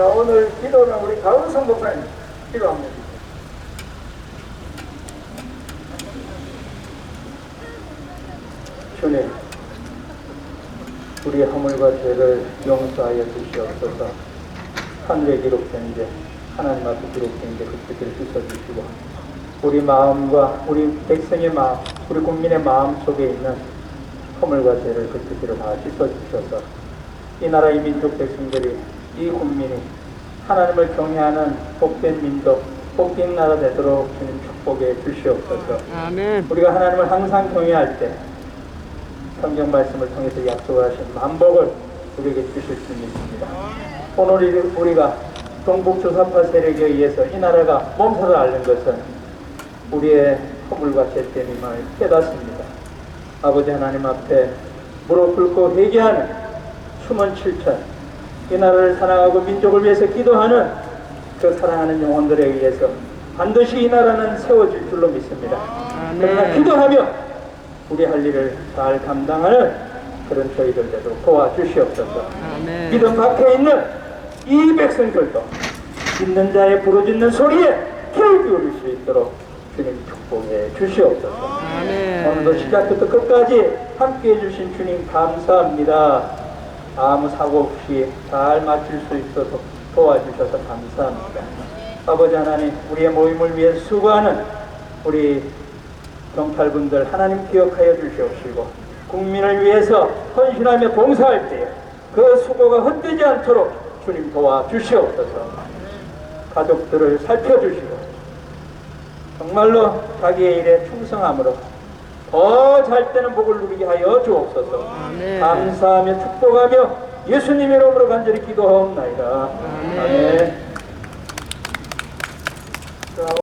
자, 오늘 기도는 우리 가은성 목사님 기도합니다. 주님, 우리의 허물과 죄를 용서하여 주시옵소서. 하늘에 기록된 죄, 하나님 앞에 기록된 죄, 그 죄를 씻어주시고, 우리 마음과 우리 백성의 마음, 우리 국민의 마음 속에 있는 허물과 죄를 그 죄를 다 씻어주셔서, 이 나라의 민족 백성들이, 이 국민이 하나님을 경외하는 복된 민족, 복된 나라 되도록 주님 축복해 주시옵소서. 아멘. 우리가 하나님을 항상 경외할 때 성경 말씀을 통해서 약속하신 만복을 우리에게 주실 수 있습니다. 오늘 이- 우리가 동북 조사파 세력에 의해서 이 나라가 몸살을 앓는 것은 우리의 허물과 죄 때문임을 깨닫습니다. 아버지 하나님 앞에 무릎 꿇고 회개하는 숨은 칠천 이 나라를 사랑하고 민족을 위해서 기도하는 그 사랑하는 영혼들에 의해서 반드시 이 나라는 세워질 줄로 믿습니다. 그러나. 기도하며 우리 할 일을 잘 감당하는 그런 저희들 되도 도와주시옵소서. 아멘. 믿음 밖에 있는 이 백성들도 믿는 자의 부르짖는 소리에 귀를 기울일 수 있도록 주님 축복해 주시옵소서. 오늘도 아멘. 시작부터 끝까지 함께 해 주신 주님 감사합니다. 아무 사고 없이 잘 마칠 수 있어서 도와주셔서 감사합니다. 아버지 하나님, 우리의 모임을 위해 수고하는 우리 경찰분들 하나님 기억하여 주시옵시고 국민을 위해서 헌신하며 봉사할 때 그 수고가 헛되지 않도록 주님 도와주시옵소서. 가족들을 살펴주시고 정말로 자기의 일에 충성함으로 더 잘 되는 복을 누리게 하여 주옵소서. 아멘. 감사하며 축복하며 예수님 이름으로 간절히 기도하옵나이다. 아멘. 아멘.